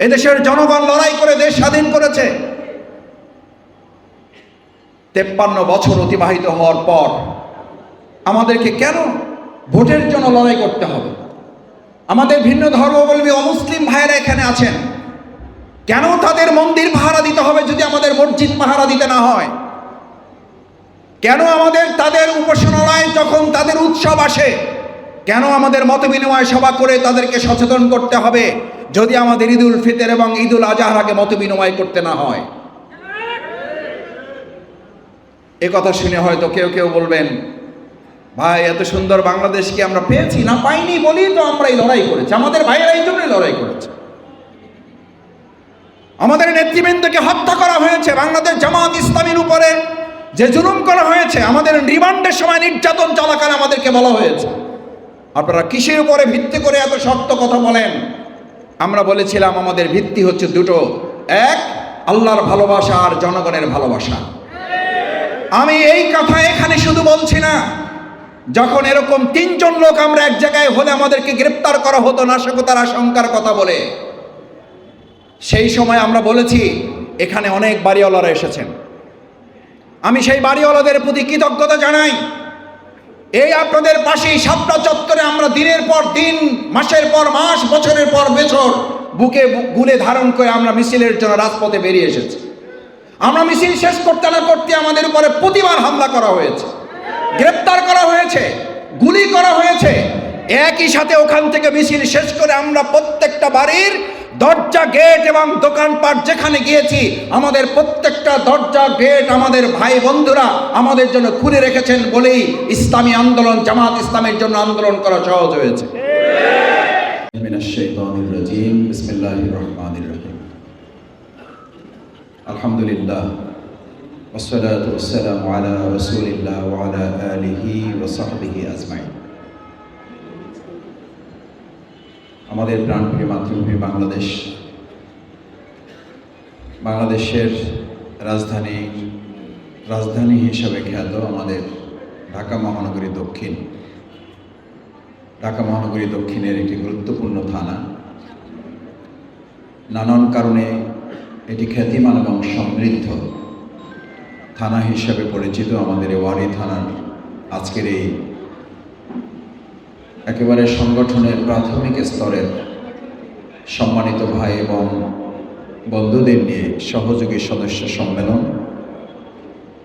এদেশের জনগণ লড়াই করে দেশ স্বাধীন করেছে। তেপ্পান্ন বছর অতিবাহিত হওয়ার পর আমাদেরকে কেন ভোটের জন্য লড়াই করতে হবে? আমাদের ভিন্ন ধর্মাবলম্বী অমুসলিম ভাইয়েরা এখানে আছেন। কেন তাদের মন্দির পাহারা দিতে হবে যদি আমাদের মসজিদ পাহারা দিতে না হয়? কেন আমাদের, তাদের উপাসনালয় যখন তাদের উৎসব আসে, কেন আমাদের মত বিনিময় সভা করে তাদেরকে সচেতন করতে হবে? যদি আমাদের ঈদুল ফিতর এবং ঈদুল আজহার আগে মত বিনিময় করতে না হয়। এ কথা শুনে হয়তো কেউ কেউ বলবেন, ভাই, এত সুন্দর বাংলাদেশকে আমরা পেয়েছি? না পাইনি বলি তো আমরা এই লড়াই করেছি। আমাদের ভাইয়েরা এই জন্যই লড়াই করেছে। আমাদের নেতৃবৃন্দকে হত্যা করা হয়েছে। বাংলাদেশ জামাত ইসলামীর উপরে যে জুলুম করা হয়েছে, আমাদের রিমান্ডের সময় নির্যাতন চলাকালে আমাদেরকে বলা হয়েছে। আপনারা কিসের উপরে ভিত্তি করে এত শক্ত কথা বলেন? আমরা বলেছিলাম, আমাদের ভিত্তি হচ্ছে দুটো। এক, আল্লাহর ভালোবাসা আর জনগণের ভালোবাসা। আমি এই কথা এখানে শুধু বলছি না, যখন এরকম তিনজন লোক আমরা এক জায়গায় হলে আমাদেরকে গ্রেপ্তার করা হতো নাশকতার আশঙ্কার কথা বলে, সেই সময় আমরা বলেছি, এখানে অনেক বাড়িওয়ালারা এসেছেন। আমি সেই বাড়িওয়ালাদের প্রতি কৃতজ্ঞতা জানাই। এই আপনাদের পাশেই সাতটা চত্বরে আমরা দিনের পর দিন, মাসের পর মাস, বছরের পর বছর বুকে গুলে ধারণ করে আমরা মিছিলের জন্য রাজপথে বেরিয়ে এসেছি। আমরা মিছিল শেষ করতে না করতে আমাদের উপরে প্রতিবার হামলা করা হয়েছে। গ্রেপ্তার করা হয়েছে, গুলি করা হয়েছে। একই সাথে ওখান থেকে মিছিল শেষ করে আমরা প্রত্যেকটা বাড়ির দরজা গেট এবং দোকানপাট যেখানে গিয়েছি আমাদের প্রত্যেকটা দরজা গেট আমাদের ভাই বন্ধুরা আমাদের জন্য খুলে রেখেছেন বলেই ইসলামী আন্দোলন জামাত ইসলামের জন্য আন্দোলন করা সহজ হয়েছে من الشيطان الرجيم بسم الله الرحمن الرحيم الحمد لله والصلاة والسلام على رسول الله وعلى آله وصحبه أجمعين আমাদের প্রাণপ্রিয় মাতৃভূমি বাংলাদেশ। বাংলাদেশের রাজধানী রাজধানী হিসাবে খ্যাত আমাদের ঢাকা মহানগরী দক্ষিণ। ঢাকা মহানগরী দক্ষিণের একটি গুরুত্বপূর্ণ থানা। নানান কারণে এটি খ্যাতিমান এবং সমৃদ্ধ থানা হিসাবে পরিচিত আমাদের ওয়ারি থানার আজকের এই একেবারে সংগঠনের প্রাথমিক স্তরের সম্মানিত ভাই এবং বন্ধুদের নিয়ে সহযোগী সদস্য সম্মেলন।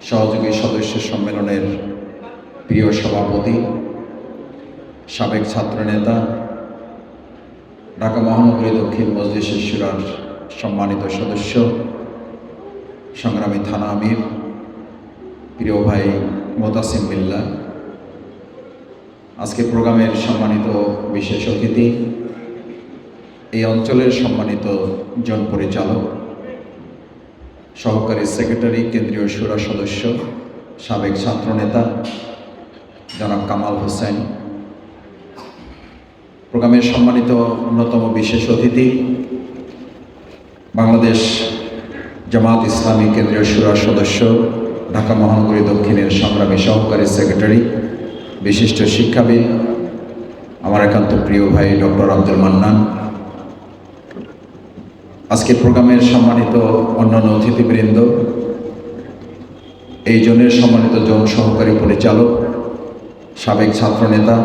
সহযোগী সদস্য সম্মেলনের প্রিয় সভাপতি, সাবেক ছাত্রনেতা, ঢাকা মহানগরী দক্ষিণ মজলিস শিশুরার সম্মানিত সদস্য, সংগ্রামী থানা আমির, প্রিয় ভাই মোতাসিম বিল্লা আজকে প্রোগ্রামের সম্মানিত বিশেষ অতিথি, এই অঞ্চলের সম্মানিত জন পরিচালক সহকারী সেক্রেটারি, কেন্দ্রীয় সুরা সদস্য, সাবেক ছাত্রনেতা, জনাব কামাল হোসেন। প্রোগ্রামের সম্মানিত অন্যতম বিশেষ অতিথি, বাংলাদেশ জামাত ইসলামী কেন্দ্রীয় সুরা সদস্য, ঢাকা মহানগরী দক্ষিণের সংগ্রামী সহকারী সেক্রেটারি বিশিষ্ট শিক্ষাবিদ, আমার একান্ত প্রিয় ভাই ডক্টর আব্দুল মান্নান। আজকের প্রোগ্রামের সম্মানিত অন্যান্য অতিথিবৃন্দ, এই জনের সম্মানিত জন সহকারী পরিচালক, সাবেক ছাত্রনেতা,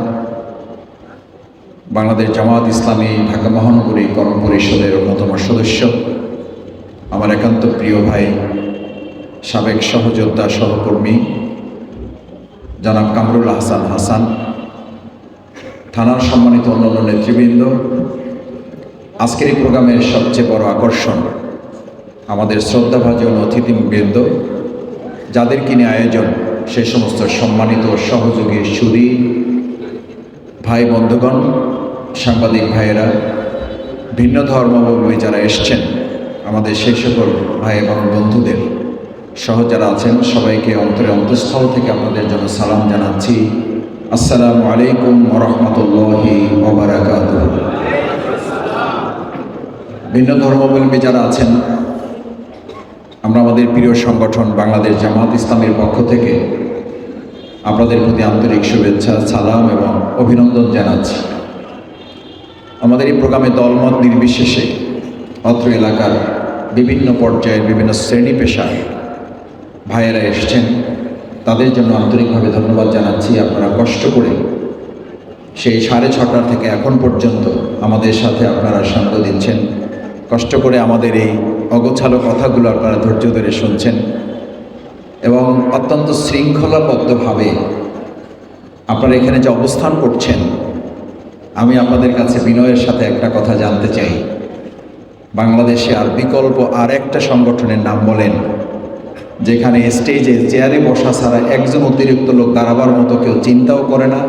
বাংলাদেশ জামাত ইসলামী ঢাকা মহানগরী কর্ম পরিষদের অন্যতম সদস্য, আমার একান্ত প্রিয় ভাই, সাবেক সহযোদ্ধা সহকর্মী জনাব কামরুল হাসান হাসান, থানার সম্মানিত অন্যান্য নেতৃবৃন্দ, আজকের এই প্রোগ্রামের সবচেয়ে বড় আকর্ষণ আমাদের শ্রদ্ধাভাজন অতিথিবৃন্দ, যাদের কিনে আয়োজন সেই সমস্ত সম্মানিত সহযোগী সুদী ভাই বন্ধুগণ, সাংবাদিক ভাইয়েরা, ভিন্ন ধর্মাবলম্বী যারা এসছেন, আমাদের সেই সকল ভাই এবং বন্ধুদের সহ যারা আছেন, সবাইকে অন্তরে অন্তঃস্থল থেকে আপনাদের জন্য সালাম জানাচ্ছি। আসসালামু আলাইকুম রহমতুল্লাহি ভিন্ন ধর্মাবলম্বী যারা আছেন, আমরা আমাদের প্রিয় সংগঠন বাংলাদেশ জামাত ইসলামের পক্ষ থেকে আপনাদের প্রতি আন্তরিক শুভেচ্ছা, সালাম এবং অভিনন্দন জানাচ্ছি। আমাদের এই প্রোগ্রামে দলমত নির্বিশেষে অত্র এলাকার বিভিন্ন পর্যায়ের বিভিন্ন শ্রেণি পেশার ভাইয়েরা এসছেন। তাদের জন্য আন্তরিকভাবে ধন্যবাদ জানাচ্ছি। আপনারা কষ্ট করে সেই সাড়ে ছটা থেকে এখন পর্যন্ত আমাদের সাথে আপনারা সঙ্গ দিচ্ছেন। কষ্ট করে আমাদের এই অগোছালো কথাগুলো আপনারা ধৈর্য ধরে শুনছেন। এবং অত্যন্ত শৃঙ্খলাবদ্ধভাবে আপনারা এখানে যে অবস্থান করছেন, আমি আপনাদের কাছে বিনয়ের সাথে একটা কথা জানতে চাই। বাংলাদেশে আর বিকল্প আর একটা সংগঠনের নাম বলেন যেখানে স্টেজে চেয়ারে বসা ছাড়া একজন অতিরিক্ত লোক দাঁড়াবার মতো কেউ চিন্তাও করে না,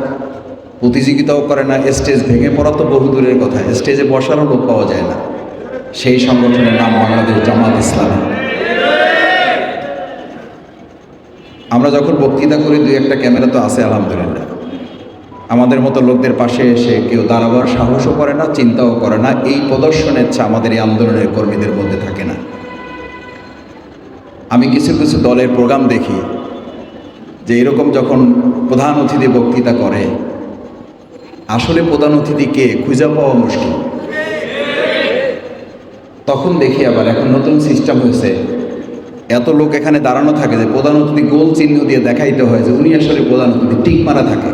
প্রতিযোগিতাও করে না, স্টেজ ভেঙে পড়া তো বহু দূরের কথা, স্টেজে বসারও লোক পাওয়া যায় না। সেই সংগঠনের নাম বাংলাদেশ জামাত ইসলামী। আমরা যখন বক্তৃতা করি, দুই একটা ক্যামেরা তো আছে, আলহামদুলিল্লাহ। আমাদের মতো লোকদের পাশে এসে কেউ দাঁড়াবার সাহসও করে না, চিন্তাও করে না, এই প্রদর্শনের ইচ্ছা আমাদের এই আন্দোলনের কর্মীদের মধ্যে থাকে না। আমি কিছু কিছু দলের প্রোগ্রাম দেখি, যে এরকম যখন প্রধান অতিথি বক্তৃতা করে, আসলে প্রধান অতিথি কে? খুঁজে পাওয়া মুশকিল। তখন দেখি আবার এখন নতুন সিস্টেম হয়েছে। এত লোক এখানে দাঁড়ানো থাকে যে প্রধান অতিথি গোল চিহ্ন দিয়ে দেখাইতে হয় যে উনি আসলে প্রধান অতিথি, টিক মারা থাকে।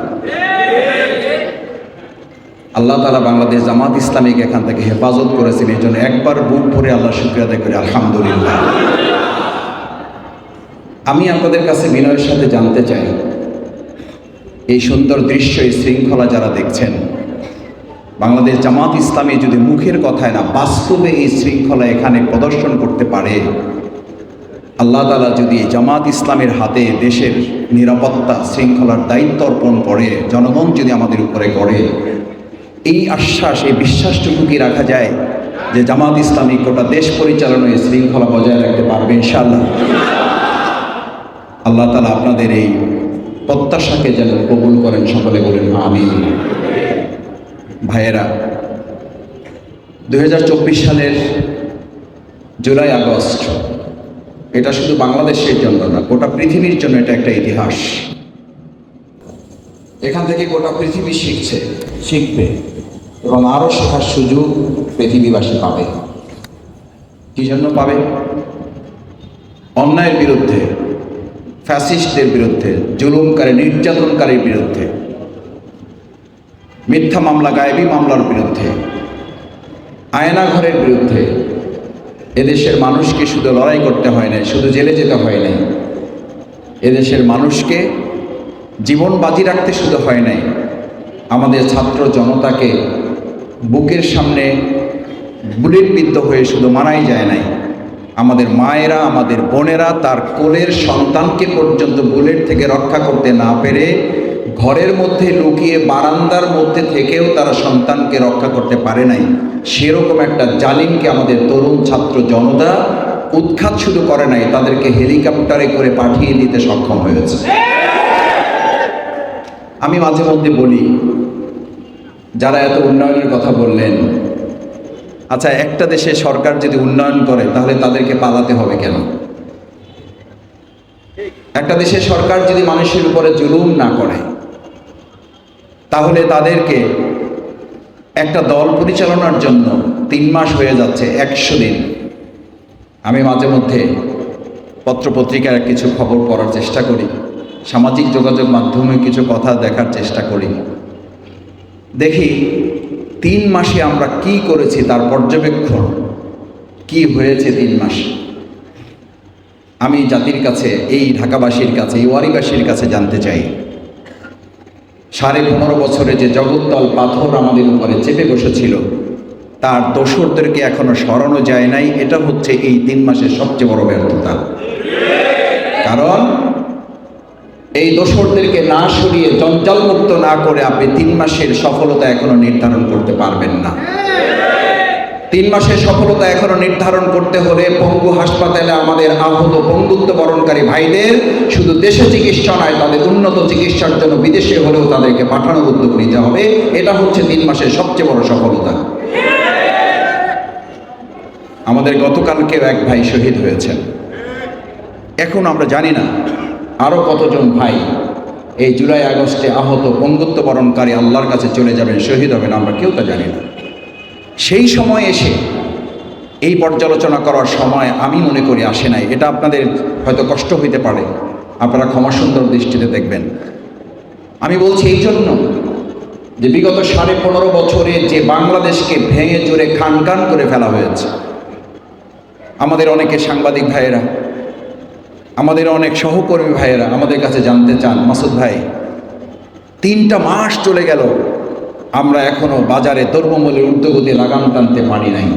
আল্লাহ তালা বাংলাদেশ জামাত ইসলামীকে এখান থেকে হেফাজত করেছেন এই জন্য একবার বুক ভরে আল্লাহ শুক্রিয়া আদায় করি, আলহামদুলিল্লাহ। আমি আপনাদের কাছে বিনয়ের সাথে জানতে চাই। এই সুন্দর দৃশ্য, এই শৃঙ্খলা যারা দেখছেন, বাংলাদেশ জামাত ইসলামী যদি মুখের কথায় না, বাস্তবে এই শৃঙ্খলা এখানে প্রদর্শন করতে পারে, আল্লাহ তালা যদি জামাত ইসলামের হাতে দেশের নিরাপত্তা শৃঙ্খলার দায়িত্ব অর্পণ করে, জনগণ যদি আমাদের উপরে গড়ে, এই আশ্বাস, এই বিশ্বাসটুকু কি রাখা যায় যে জামাত ইসলামী গোটা দেশ পরিচালনায় শৃঙ্খলা বজায় রাখতে পারবে? ইনশাআল্লাহ। আল্লাহ তালা আপনাদের এই প্রত্যাশাকে যেন কবুল করেন, সকলে বলেন আমি ভাইয়েরা দু হাজার চব্বিশ সালের জুলাই আগস্ট, এটা শুধু বাংলাদেশের জন্য না, গোটা পৃথিবীর জন্য এটা একটা ইতিহাস। এখান থেকে গোটা পৃথিবী শিখছে, শিখবে এবং আরও শেখার সুযোগ পৃথিবীবাসী পাবে। কি জন্য পাবে? অন্যায়ের বিরুদ্ধে। ফ্যাসিস্টদের বিরুদ্ধে, জুলুমকারী, নির্যাতনকারীর বিরুদ্ধে, মিথ্যা মামলা, গায়েবী মামলার বিরুদ্ধে, আয়নাঘরের বিরুদ্ধে, এদেশের মানুষকে শুধু লড়াই করতে হয় নাই, শুধু জেলে যেতে হয় নাই। এদেশের মানুষকে জীবন বাজি রাখতে শুধু হয় নাই। আমাদের ছাত্র জনতাকে বুকের সামনে বুলেট বিদ্ধ হয়ে শুধু মানাই যায় নাই। আমাদের মায়েরা, আমাদের বোনেরা তার কোলের সন্তানকে পর্যন্ত বুলেট থেকে রক্ষা করতে না পেরে ঘরের মধ্যে লুকিয়ে বারান্দার মধ্যে থেকেও তারা সন্তানকে রক্ষা করতে পারে নাই। সেরকম একটা জালিমকে আমাদের তরুণ ছাত্র জনতা উৎখাত শুরু করে নাই, তাদেরকে হেলিকপ্টারে করে পাঠিয়ে দিতে সক্ষম হয়েছে। আমি মাঝে মধ্যে বলি, যারা এত উন্নয়নের কথা বললেন আচ্ছা একটা দেশে সরকার যদি উন্নয়ন করে, তাহলে তাদেরকে পালাতে হবে কেন? একটা দেশের সরকার যদি মানুষের উপরে জুলুম না করে, তাহলে তাদেরকে একটা দল পরিচালনার জন্য তিন মাস হয়ে যাচ্ছে, একশো দিন। আমি মাঝে মধ্যে পত্রপত্রিকার কিছু খবর পড়ার চেষ্টা করি, সামাজিক যোগাযোগ মাধ্যমে কিছু কথা দেখার চেষ্টা করি। দেখি তিন মাসে আমরা কি করেছি তার পর্যবেক্ষণ? কি হয়েছে তিন মাসে? আমি জাতির কাছে, এই ঢাকাবাসীর কাছে, এই ওয়ারিবাসীর কাছে জানতে চাই। সাড়ে পনেরো বছরে যে জগত্তল পাথর আমাদের উপরে চেপে বসেছিল, তার দোসরদেরকে এখনও সরানো যায় নাই। এটা হচ্ছে এই তিন মাসের সবচেয়ে বড় ব্যর্থতা। কারণ এই দোসরদেরকে না সরিয়ে জঞ্জালমুক্ত না করে আপনি তিন মাসের সফলতা এখনও নির্ধারণ করতে পারবেন না। তিন মাসের সফলতা এখনও নির্ধারণ করতে হলে পঙ্গু হাসপাতালে আমাদের আহত পঙ্গুত্ব বরণকারী ভাইদের শুধু দেশে চিকিৎসা নয়, তাদের উন্নত চিকিৎসার জন্য বিদেশে হলেও তাদেরকে পাঠানোর উদ্যোগ নিতে হবে। এটা হচ্ছে তিন মাসের সবচেয়ে বড় সফলতা। আমাদের গতকালকেও এক ভাই শহীদ হয়েছেন। এখন আমরা জানি না আরও কতজন ভাই এই জুলাই আগস্টে আহত পঙ্গুত্ব বরণকারী আল্লাহর কাছে চলে যাবেন, শহীদ হবেন, আমরা কেউ তা জানি না। সেই সময় এসে এই পর্যালোচনা করার সময় আমি মনে করি আসে নাই। এটা আপনাদের হয়তো কষ্ট হইতে পারে। আপনারা ক্ষমা সুন্দর দৃষ্টিতে দেখবেন। আমি বলছি এই জন্য যে বিগত সাড়ে পনেরো বছরে যে বাংলাদেশকে ভেঙে জুড়ে খান খান করে ফেলা হয়েছে, আমাদের অনেকে সাংবাদিক ভাইয়েরা আমাদের অনেক সহকর্মী ভাইয়েরা আমাদের কাছে জানতে চান, মাসুদ ভাই, তিনটা মাস চলে গেল, আমরা এখনও বাজারে দ্রব্যমূল্যের ঊর্ধ্বগতি লাগাম টানতে পারি নাই।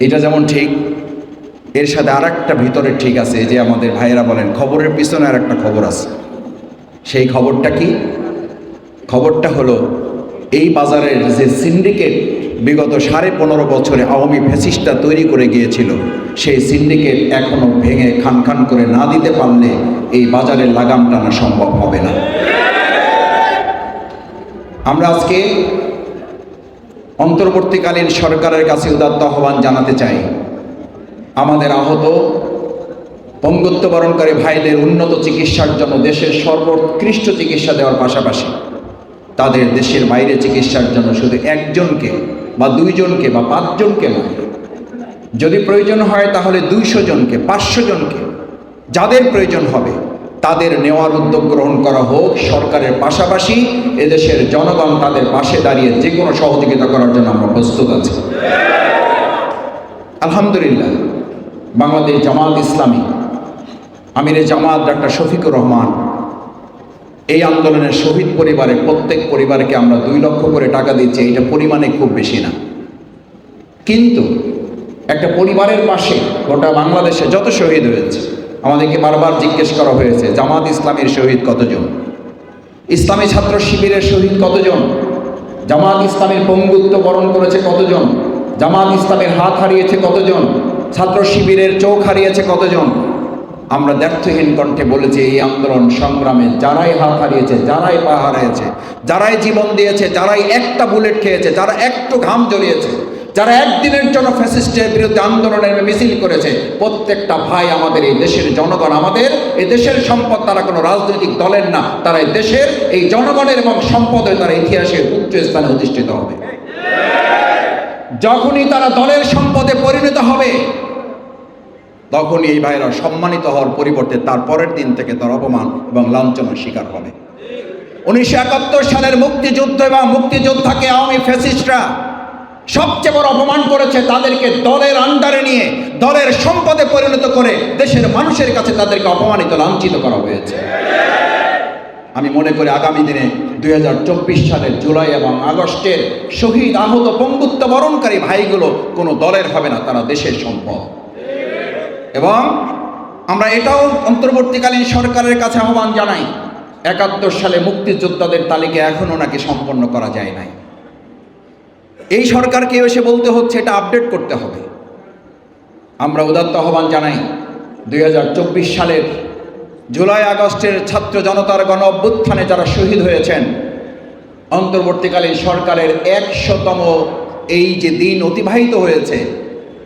এটা যেমন ঠিক, এর সাথে আর একটা ভিতরে ঠিক আছে যে আমাদের ভাইয়েরা বলেন, খবরের পিছনে আর একটা খবর আছে। সেই খবরটা কি? খবরটা হলো, এই বাজারের যে সিন্ডিকেট বিগত সাড়ে পনেরো বছরে আওয়ামী ফ্যাসিস্টটা তৈরি করে গিয়েছিল। সেই সিন্ডিকেট এখনও ভেঙে খান খান করে না দিতে পারলে এই বাজারের লাগাম টানা সম্ভব হবে না। আমরা আজকে অন্তর্বর্তীকালীন সরকারের কাছে উদাত্ত আহ্বান জানাতে চাই। আমাদের আহত, পঙ্গুত্ব বরণকারী ভাইদের উন্নত চিকিৎসার জন্য দেশের সর্বোৎকৃষ্ট চিকিৎসা দেওয়ার পাশাপাশি তাদের দেশের বাইরে চিকিৎসার জন্য শুধু একজনকে বা দুইজনকে বা পাঁচজনকে নয় যদি প্রয়োজন হয় তাহলে দুইশো জনকে, পাঁচশো জনকে। যাদের প্রয়োজন হবে, তাদের নেওয়ার উদ্যোগ গ্রহণ করা হোক সরকারের পাশাপাশি, এদেশের জনগণ তাদের পাশে দাঁড়িয়ে যে কোনো সহযোগিতা করার জন্য আমরা প্রস্তুত আছি। আলহামদুলিল্লাহ, বাংলাদেশ জামাত ইসলামী, আমিরে জামাত ডাক্তার শফিকুর রহমান এই আন্দোলনের শহীদ পরিবারে প্রত্যেক পরিবারকে আমরা দুই লক্ষ করে টাকা দিচ্ছি এটা পরিমাণে খুব বেশি না। কিন্তু একটা পরিবারের পাশে গোটা বাংলাদেশে যত শহীদ হয়েছে, আমাদেরকে বারবার জিজ্ঞেস করা হয়েছে, জামাত ইসলামের শহীদ কতজন? ইসলামী ছাত্র শিবিরের শহীদ কতজন? জামাত ইসলামের পঙ্গুত্ব বরণ করেছে কতজন? জামাত ইসলামের হাত হারিয়েছে কতজন? ছাত্র শিবিরের চোখ হারিয়েছে কতজন? আমরা ব্যর্থহীন কণ্ঠে বলেছি, এই আন্দোলন সংগ্রামে যারাই হাত হারিয়েছে, যারাই পা হারিয়েছে, যারাই জীবন দিয়েছে, যারাই একটা বুলেট খেয়েছে, যারা একটু ঘাম জড়িয়েছে যারা একদিনের জন্য ফ্যাসিস্টের বিরুদ্ধে আন্দোলনের মিছিল করেছে, প্রত্যেকটা ভাই আমাদের এই দেশের জনগণ, আমাদের এই দেশের সম্পদ তারা কোনো রাজনৈতিক দলের না, তারা এই দেশের এই জনগণের এবং সম্পদের তারা ইতিহাসের উচ্চ স্থানে অধিষ্ঠিত হবে। যখনই তারা দলের সম্পদে পরিণত হবে তখনই এই ভাইরা সম্মানিত হওয়ার পরিবর্তে তার পরের দিন থেকে তার অপমান এবং লাঞ্ছনার শিকার হবে। উনিশশো একাত্তর সালের মুক্তিযুদ্ধ এবং মুক্তিযোদ্ধাকে আওয়ামী ফ্যাসিস্টরা সবচেয়ে বড় অপমান করেছে তাদেরকে দলের আন্ডারে নিয়ে, দলের সম্পদে পরিণত করে, দেশের মানুষের কাছে তাদেরকে অপমানিত, লাঞ্ছিত করা হয়েছে। আমি মনে করি আগামী দিনে দুই হাজার চব্বিশ সালের জুলাই এবং আগস্টের শহীদ আহত পঙ্গুত্ব বরণকারী ভাইগুলো কোনো দলের হবে না, তারা দেশের সম্পদ। এবং আমরা এটাও অন্তর্বর্তীকালীন সরকারের কাছে আহ্বান জানাই, একাত্তর সালে মুক্তিযোদ্ধাদের তালিকা এখনও নাকি সম্পন্ন করা যায় নাই। এই সরকারকে এসে বলতে হচ্ছে, এটা আপডেট করতে হবে। আমরা উদাত্ত আহ্বান জানাই, দুই হাজার চব্বিশ সালের জুলাই আগস্টের ছাত্র জনতার গণ অভ্যুত্থানে যারা শহীদ হয়েছেন, অন্তর্বর্তীকালীন সরকারের একশোতম এই যে দিন অতিবাহিত হয়েছে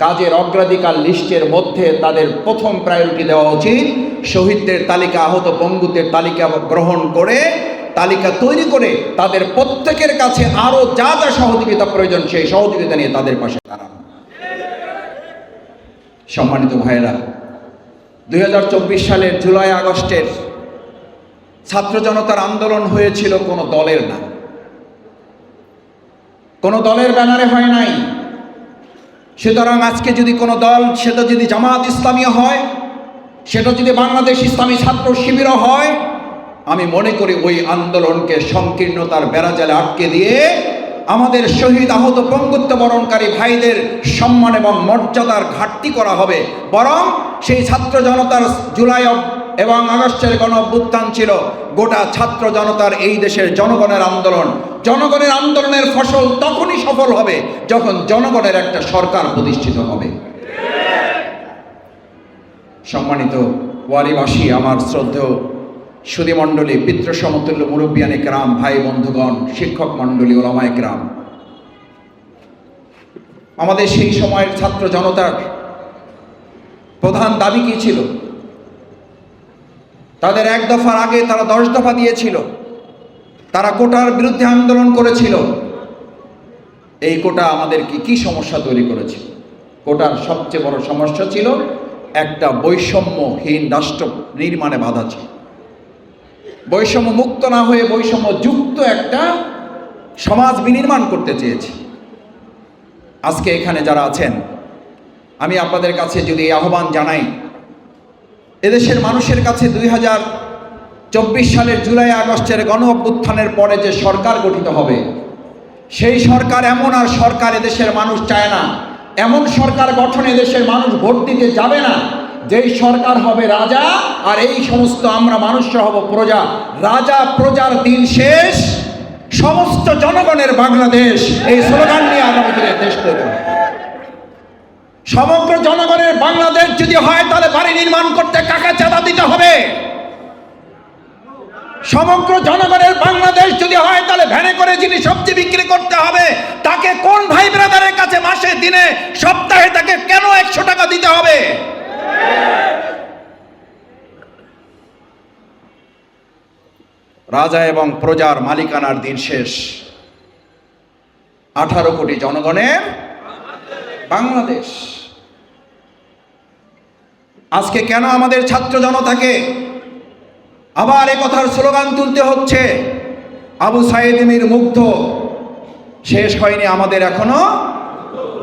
কাজের অগ্রাধিকার লিস্টের মধ্যে তাদের প্রথম প্রায়োরিটি দেওয়া উচিত। শহীদদের তালিকা, আহত পঙ্গুদের তালিকা গ্রহণ করে, তালিকা তৈরি করে তাদের প্রত্যেকের কাছে আরও যা যা সহযোগিতা প্রয়োজন সেই সহযোগিতা নিয়ে তাদের পাশে দাঁড়ানো। সম্মানিত ভাইয়েরা, দুই সালের জুলাই আগস্টের ছাত্র জনতার আন্দোলন হয়েছিল কোনো দলের না কোনো দলের ব্যানারে হয় নাই। সুতরাং আজকে যদি কোনো দল, সেটা যদি জামাত ইসলামী হয়, সেটা যদি বাংলাদেশ ইসলামী ছাত্র শিবিরও হয়, আমি মনে করি ওই আন্দোলনকে সংকীর্ণতার বেড়াজালে আটকে দিয়ে আমাদের শহীদ আহত পঙ্গুত্ব বরণকারী ভাইদের সম্মান এবং মর্যাদার ঘাটতি করা হবে। বরং সেই ছাত্র জনতার জুলাই এবং আগস্টের গণ অভ্যুত্থান ছিল। গোটা ছাত্র জনতার এই দেশের জনগণের আন্দোলন। জনগণের আন্দোলনের ফসল তখনই সফল হবে যখন জনগণের একটা সরকার প্রতিষ্ঠিত হবে। সম্মানিত ওয়ারিবাসী, আমার শ্রদ্ধেয় সুদী মণ্ডলী পিতৃ সমতুল্য মুরব্বিয়ান একরাম ভাই, বন্ধুগণ, শিক্ষক মণ্ডলী ওলামা একরাম আমাদের সেই সময়ের ছাত্র জনতার প্রধান দাবি কি ছিল? তাদের এক দফার আগে তারা দশ দফা দিয়েছিল। তারা কোটার বিরুদ্ধে আন্দোলন করেছিল। এই কোটা আমাদেরকে কি সমস্যা তৈরি করেছে? কোটার সবচেয়ে বড় সমস্যা ছিল একটা বৈষম্যহীন রাষ্ট্র নির্মাণে বাধা ছিল। বৈষম্য মুক্ত না হয়ে বৈষম্য যুক্ত একটা সমাজ বিনির্মাণ করতে চেয়েছি। আজকে এখানে যারা আছেন, আমি আপনাদের কাছে যদি আহ্বান জানাই এদেশের মানুষের কাছে দুই হাজার চব্বিশ সালের জুলাই আগস্টের গণ অভ্যুত্থানের পরে যে সরকার গঠিত হবে, সেই সরকার এমন আর সরকার এদেশের মানুষ চায় না। এমন সরকার গঠনে এদেশের মানুষ ভোট দিতে যাবে না। যেই সরকার হবে রাজা, আর এই সমস্ত আমরা মানুষরা হব প্রজা। রাজা, প্রজার দিন শেষ। সমস্ত জনগণের বাংলাদেশ এই স্লোগান নিয়ে আগামী দিনে দেশ তৈরি। সমগ্র জনগণের বাংলাদেশ যদি হয়, তাহলে বাড়ি নির্মাণ করতে কাকা চাঁদা দিতে হবে? সমগ্র জনগণের বাংলাদেশ যদি হয়, তাহলে ভ্যানে করে যিনি সবজি বিক্রি করতে হবে, তাকে কোন ভাই ব্রাদারের কাছে মাসে, দিনে, সপ্তাহে তাকে কেন একশো টাকা দিতে হবে? রাজা এবং প্রজার মালিকানার দিন শেষ। আঠারো কোটি জনগণের বাংলাদেশ। আজকে কেন আমাদের ছাত্র জনতাকে আবার এ কথার স্লোগান তুলতে হচ্ছে? আবু সাইদ মির মুগ্ধ। শেষ হয়নি আমাদের এখনও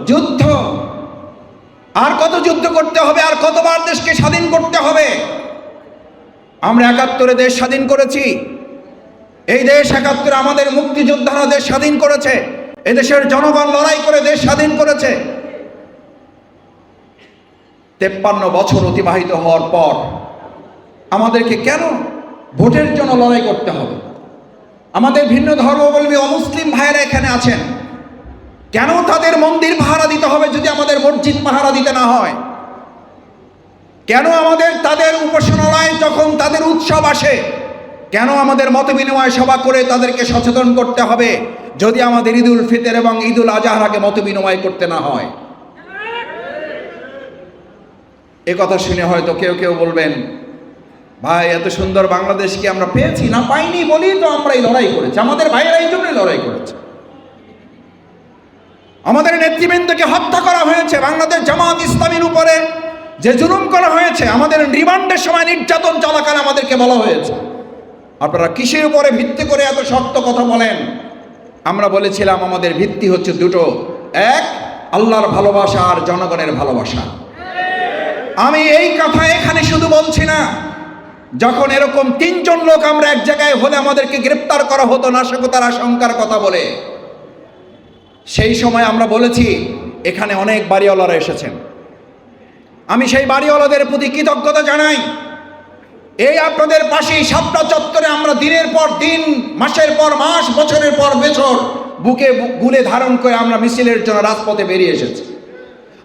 যুদ্ধ। আর কত যুদ্ধ করতে হবে, আর কতবার দেশকে স্বাধীন করতে হবে? আমরা একাত্তরে দেশ স্বাধীন করেছি। এই দেশ একাত্তরে আমাদের মুক্তিযোদ্ধারা দেশ স্বাধীন করেছে। এদেশের জনগণ লড়াই করে দেশ স্বাধীন করেছে। তেপ্পান্ন বছর অতিবাহিত হওয়ার পর আমাদেরকে কেন ভোটের জন্য লড়াই করতে হবে? আমাদের ভিন্ন ধর্মাবলম্বী অমুসলিম ভাইয়েরা এখানে আছেন। কেন তাদের মন্দির পাহারা দিতে হবে যদি আমাদের মসজিদ পাহারা দিতে না হয়? কেন আমাদের, তাদের উপাসনালয় যখন তাদের উৎসব আসে, কেন আমাদের মত বিনিময় সভা করে তাদেরকে সচেতন করতে হবে যদি আমাদের ঈদুল ফিতর এবং ঈদুল আজহার আগে মত বিনিময় করতে না হয়? এ কথা শুনে হয়তো কেউ কেউ বলবেন, ভাই, এত সুন্দর বাংলাদেশ কি আমরা পেয়েছি না পাইনি বলি তো আমরা এই লড়াই করেছি? আমাদের ভাইয়েরা এই জন্যই লড়াই করেছে। আমাদের নেতৃবৃন্দকে হত্যা করা হয়েছে, বাংলাদেশ জামাত ইসলামীর উপরে যে জুলুম করা হয়েছে, আমাদের রিমান্ডের সময় নির্যাতন চলাকালে আমাদেরকে বলা হয়েছে। আপনারা কিসের উপরে ভিত্তি করে এত শক্ত কথা বলেন? আমরা বলেছিলাম, আমাদের ভিত্তি হচ্ছে দুটো। এক, আল্লাহর ভালোবাসা আর জনগণের ভালোবাসা। আমি এই কথা এখানে শুধু বলছি না, যখন এরকম তিনজন লোক আমরা এক জায়গায় হলে আমাদেরকে গ্রেপ্তার করা হতো নাশকতার আশঙ্কার কথা বলে, সেই সময় আমরা বলেছি, এখানে অনেক বাড়িওয়ালারা এসেছেন। আমি সেই বাড়িওয়ালাদের প্রতি কৃতজ্ঞতা জানাই। এই আপনাদের পাশেই সাপটা চত্বরে আমরা দিনের পর দিন, মাসের পর মাস, বছরের পর বছর, বুকে গুলে ধারণ করে আমরা মিছিলের জন্য রাজপথে বেরিয়ে এসেছি।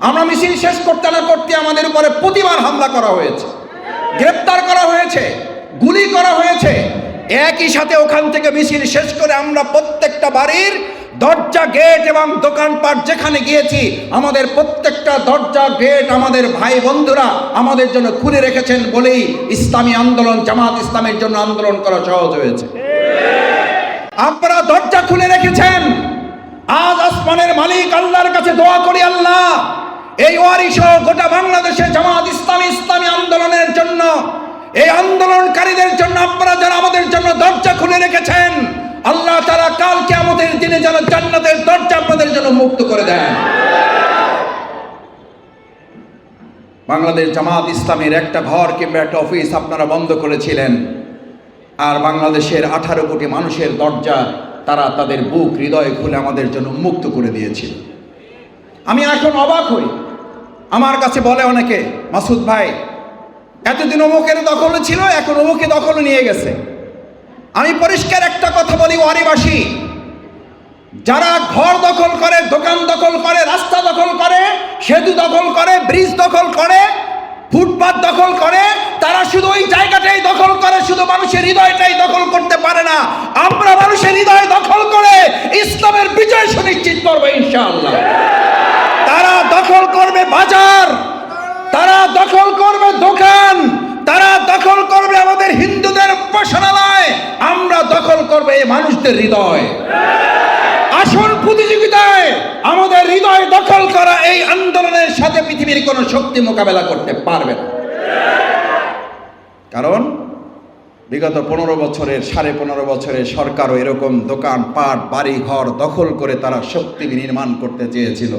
আমরা মিছিল শেষ করতে না করতে আমাদের উপরে প্রতিবার হামলা করা হয়েছে। গ্রেপ্তার করা হয়েছে, গুলি করা হয়েছে। একই সাথে ওখান থেকে মিছিল শেষ করে আমরা প্রত্যেকটা বাড়ির দরজা, গেট এবং দোকানপাট যেখানে গিয়েছি, আমাদের প্রত্যেকটা দরজা, গেট আমাদের ভাই বন্ধুরা আমাদের জন্য খুলে রেখেছেন বলেই ইসলামী আন্দোলন, জামাত ইসলামের জন্য আন্দোলন করা সহজ হয়েছে। আপনারা দরজা খুলে রেখেছেন। আজ আসমানের মালিক আল্লাহর কাছে দোয়া করি আল্লাহ। এই ওয়ারি সহ গোটা বাংলাদেশে জামাত ইসলামী ইসলামী আন্দোলনের জন্য, এই আন্দোলনকারীদের জন্য, আপনারা যারা আমাদের জন্য দরজা খুলে রেখেছেন, আল্লাহ তারা কালকে আমাদের দিনে যেন জান্নাতের দরজা আপনাদের জন্য মুক্ত করে দেন। বাংলাদেশ জামাত ইসলামের একটা ঘর কিংবা একটা অফিস আপনারা বন্ধ করেছিলেন, আর বাংলাদেশের আঠারো কোটি মানুষের দরজা তারা তাদের বুক, হৃদয় খুলে আমাদের জন্য মুক্ত করে দিয়েছিল। আমি এখন অবাক হই। আমার কাছে বলে অনেকে, মাসুদ ভাই, এতদিন অমুকের দখলে ছিল, এখন অমুকে দখলে নিয়ে গেছে। আমি পরিষ্কার একটা কথা বলি, ওয়ারিবাসী, যারা ঘর দখল করে, দোকান দখল করে, রাস্তা দখল করে, সেতু দখল করে, ব্রিজ দখল করে ফুটপাত দখল করে, তারা শুধু ওই জায়গাটাই দখল করে, শুধু মানুষের হৃদয়টাই দখল করতে পারে না। আমরা মানুষের হৃদয় দখল করে ইসলামের বিজয় সুনিশ্চিত করব ইনশাআল্লাহ। তারা দখল করবে বাজার, তারা দখল করবে দোকান, তারা দখল করবে আমাদের হিন্দুদের উপাসনালয়। আমরা দখল করবে এই মানুষদের হৃদয় আসল প্রতিযোগিতায় মন্ত্রণালয় দখল করা এই আন্দোলনের সাথে পৃথিবীর কোনো শক্তি মোকাবেলা করতে পারবে না। কারণ বিগত পনেরো বছরের, সাড়ে পনেরো বছরের সরকারও এরকম দোকান, পাট, বাড়ি, ঘর দখল করে তারা শক্তি নির্মাণ করতে চেয়েছিল।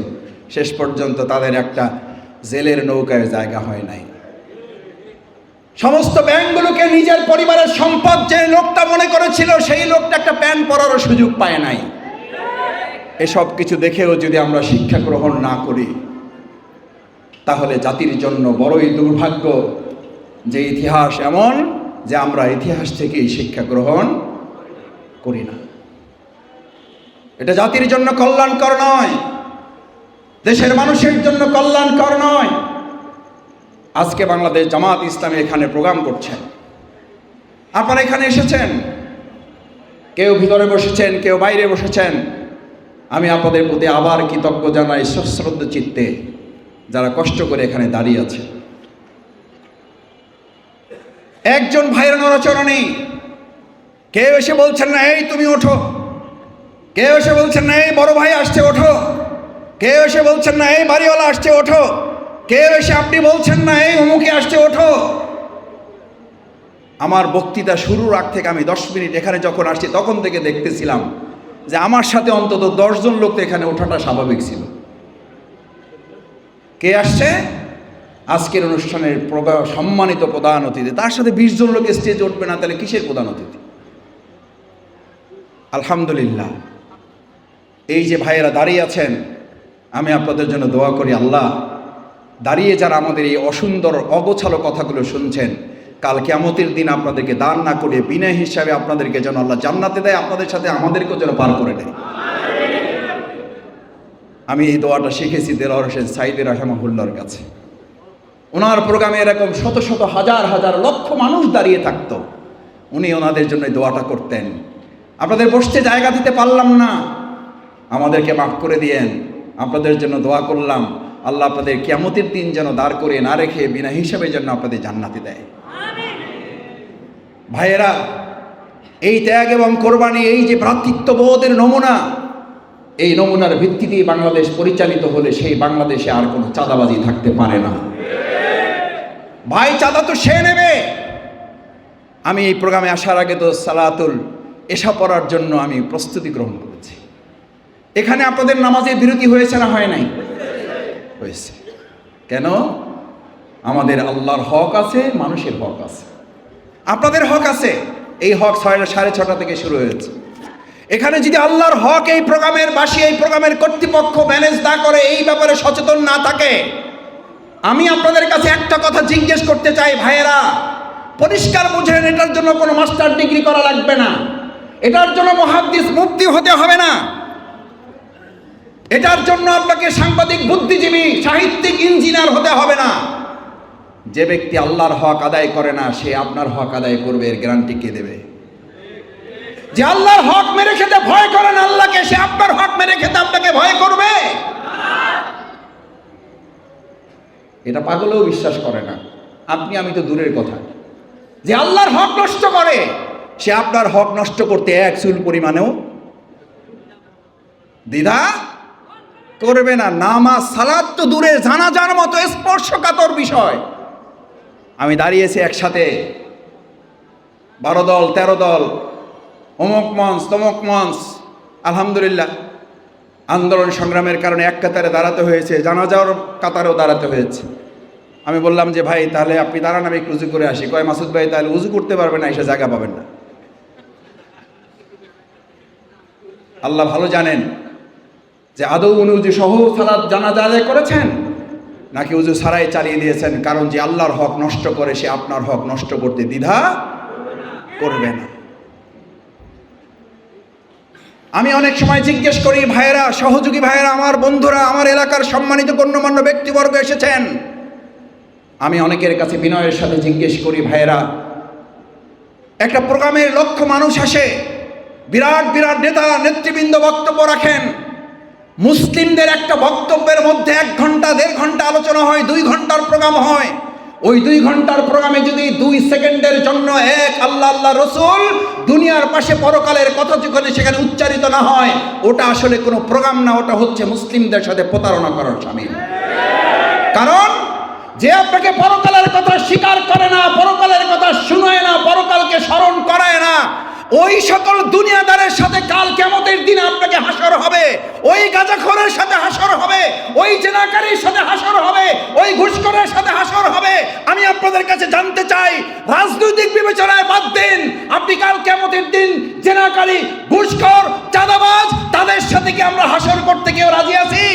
শেষ পর্যন্ত তাদের একটা জেলের নৌকায় জায়গা হয় নাই। সমস্ত ব্যাংকগুলোকে নিজের পরিবারের সম্পদ যে লোকটা মনে করেছিল, সেই লোকটা একটা প্যান্ট পরারও সুযোগ পায় নাই। এসব কিছু দেখেও যদি আমরা শিক্ষা গ্রহণ না করি তাহলে জাতির জন্য বড়ই দুর্ভাগ্য যে ইতিহাস এমন যে আমরা ইতিহাস থেকেই শিক্ষা গ্রহণ করি না। এটা জাতির জন্য কল্যাণকর নয়, দেশের মানুষের জন্য কল্যাণকর নয়। আজকে বাংলাদেশ জামাত ইসলামী এখানে প্রোগ্রাম করছেন আপনারা এখানে এসেছেন? কেউ ভিতরে বসেছেন, কেউ বাইরে বসেছেন। আমি আপনাদের প্রতি আবার কৃতজ্ঞ জানাই সশ্রদ্ধ চিত্তে যারা কষ্ট করে এখানে দাঁড়িয়ে আছে। একজন ভাইয়ের নড়াচড়া নেই। কেউ এসে বলছেন না, এই তুমি ওঠো। কেউ এসে বলছেন না, এই বড় ভাই আসছে, ওঠো। কেউ এসে বলছেন না, এই বাড়িওয়ালা আসছে, ওঠো। কেউ এসে আপনি বলছেন না, এই অমুকে আসছে, ওঠো। আমার বক্তৃতা শুরুর আগ থেকে আমি দশ মিনিট এখানে যখন আসছি, তখন থেকে দেখতেছিলাম যে আমার সাথে অন্তত দশজন লোক তো এখানে ওঠাটা স্বাভাবিক ছিল। কে আসছে? আজকের অনুষ্ঠানের সম্মানিত প্রধান অতিথি। তার সাথে বিশ জন লোক স্টেজে উঠবে না, তাহলে কিসের প্রধান অতিথি? আলহামদুলিল্লাহ। এই যে ভাইয়েরা দাঁড়িয়ে আছেন, আমি আপনাদের জন্য দোয়া করি, আল্লাহ, দাঁড়িয়ে যারা আমাদের এই অসুন্দর, অগোছালো কথাগুলো শুনছেন, কাল কেমতের দিন আপনাদেরকে দান না করে বিনা হিসাবে আপনাদেরকে যেন আল্লাহ জান্নাতে দেয়, আপনাদের সাথে আমাদেরকেও যেন পার করে দেয়। আমি এই দোয়াটা শিখেছি দেলোয়ার হোসেন সাইদের রহমাহুল্লার কাছে। ওনার প্রোগ্রামে এরকম শত শত হাজার হাজার লক্ষ মানুষ দাঁড়িয়ে থাকত। উনি ওনাদের জন্য দোয়াটা করতেন। আপনাদের বসতে জায়গা দিতে পারলাম না। আমাদেরকে মাফ করে দিয়েন। আপনাদের জন্য দোয়া করলাম। আল্লাহ আপনাদের কেমতের দিন যেন দাঁড় করে না রেখে বিনা হিসাবে যেন আপনাদের জান্নাতে দেয়। ভাইয়েরা, এই ত্যাগ এবং কোরবানি, এই যে ভ্রাতৃত্ববোধের নমুনা এই নমুনার ভিত্তিতেই বাংলাদেশ পরিচালিত হলে সেই বাংলাদেশে আর কোনো চাঁদাবাজি থাকতে পারে না। ভাই, চাঁদা তো সে নেবে। আমি এই প্রোগ্রামে আসার আগে তো সালাতুল এসা পড়ার জন্য আমি প্রস্তুতি গ্রহণ করেছি। এখানে আপনাদের নামাজে বিরতি হয়েছে না হয় নাই? হয়েছে। কেন? আমাদের আল্লাহর হক আছে, মানুষের হক আছে। আপনাদের হক আছে। এই হক ছয় সাড়ে ছটা থেকে শুরু হয়েছে। এখানে যদি আল্লাহর হক এই প্রোগ্রামের বাসী, এই প্রোগ্রামের কর্তৃপক্ষ ম্যানেজ না করে, এই ব্যাপারে সচেতন না থাকে, আমি আপনাদের কাছে একটা কথা জিজ্ঞেস করতে চাই, ভাইয়েরা। পরিষ্কার বুঝেন, এটার জন্য কোনো মাস্টার ডিগ্রি করা লাগবে না। এটার জন্য মহাদ্দিস মুক্তি হতে হবে না। এটার জন্য আপনাকে সাংবাদিক, বুদ্ধিজীবী, সাহিত্যিক ইঞ্জিনিয়ার হতে হবে না। যে ব্যক্তি আল্লাহর হক আদায় করে না, সে আপনার হক আদায় করবে, এর গ্যারান্টি কে দেবে? যে আল্লাহর হক মেরে খেতে ভয় করেন আল্লাহকে, সে আপনার হক মেরে খেতে আপনাকে ভয় করবে। এটা পাগলেও বিশ্বাস করে না। আপনি, আমি তো দূরের কথা। যে আল্লাহর হক নষ্ট করে, সে আপনার হক নষ্ট করতে এক চুল পরিমাণেও দ্বিধা করবে না। নামাজ সালাদ তো দূরে, জানাজার মতো স্পর্শকাতর বিষয়। আমি দাঁড়িয়েছি একসাথে। বারো দল, তেরো দল অমুক মঞ্চ তমক মঞ্চ আলহামদুলিল্লাহ। আন্দোলন সংগ্রামের কারণে এক কাতারে দাঁড়াতে হয়েছে, জানাজার কাতারেও দাঁড়াতে হয়েছে। আমি বললাম যে, ভাই, তাহলে আপনি দাঁড়ান, আমি একটু উজু করে আসি। কয়, মাসুদ ভাই, তাহলে উজু করতে পারবেন না, এসে জায়গা পাবেন না। আল্লাহ ভালো জানেন যে, আদৌ উনি উজু সহ সালাদ জানাজা আদায় করেছেন, নাকি উজু সারাই চালিয়ে দিয়েছেন? কারণ যে আল্লাহর হক নষ্ট করে, সে আপনার হক নষ্ট করতে দ্বিধা করবে না। আমি অনেক সময় জিজ্ঞেস করি, ভাইয়েরা, সহযোগী ভাইয়েরা, আমার বন্ধুরা, আমার এলাকার সম্মানিত গণ্যমান্য ব্যক্তিবর্গ এসেছেন? আমি অনেকের কাছে বিনয়ের সাথে জিজ্ঞেস করি, ভাইয়েরা, একটা প্রোগ্রামের লক্ষ্য মানুষ আসে, বিরাট বিরাট নেতা, নেতৃবৃন্দ বক্তব্য রাখেন। মুসলিমদের একটা বক্তব্যের মধ্যে এক ঘণ্টা, দেড় ঘণ্টা আলোচনা হয়, দুই ঘণ্টার প্রোগ্রাম হয়। ওই দুই ঘণ্টার প্রোগ্রামে যদি দুই সেকেন্ডের জন্য এক আল্লাহ আল্লাহ, রসুল দুনিয়ার পাশে পরকালের কথা যখন সেখানে উচ্চারিত না হয়, ওটা আসলে কোনো প্রোগ্রাম না, ওটা হচ্ছে মুসলিমদের সাথে প্রতারণা করার স্বামী। কারণ যে আপনাকে পরকালের কথা স্বীকার করে না, পরকালের কথা শুনায় না, পরকালকে স্মরণ করায় না ওই সকল দুনিয়াদারের সাথে কাল কেমতের দিন আপনাকে হাসর হবে। ওই গাঁজাখোরের সাথে হাসর হবে। ওই জেনাকারীর সাথে হাসর হবে। ওই ঘুষখোরের সাথে হাসর হবে। আমি আপনাদের কাছে জানতে চাই, রাজনৈতিক বিবেচনায় বাদ দিন। আপনি কাল কেমতের দিন জেনাকারী, ঘুষখোর, চাঁদাবাজ, তাদের সাথে কি আমরা হাসর করতে কেউ রাজি আছি?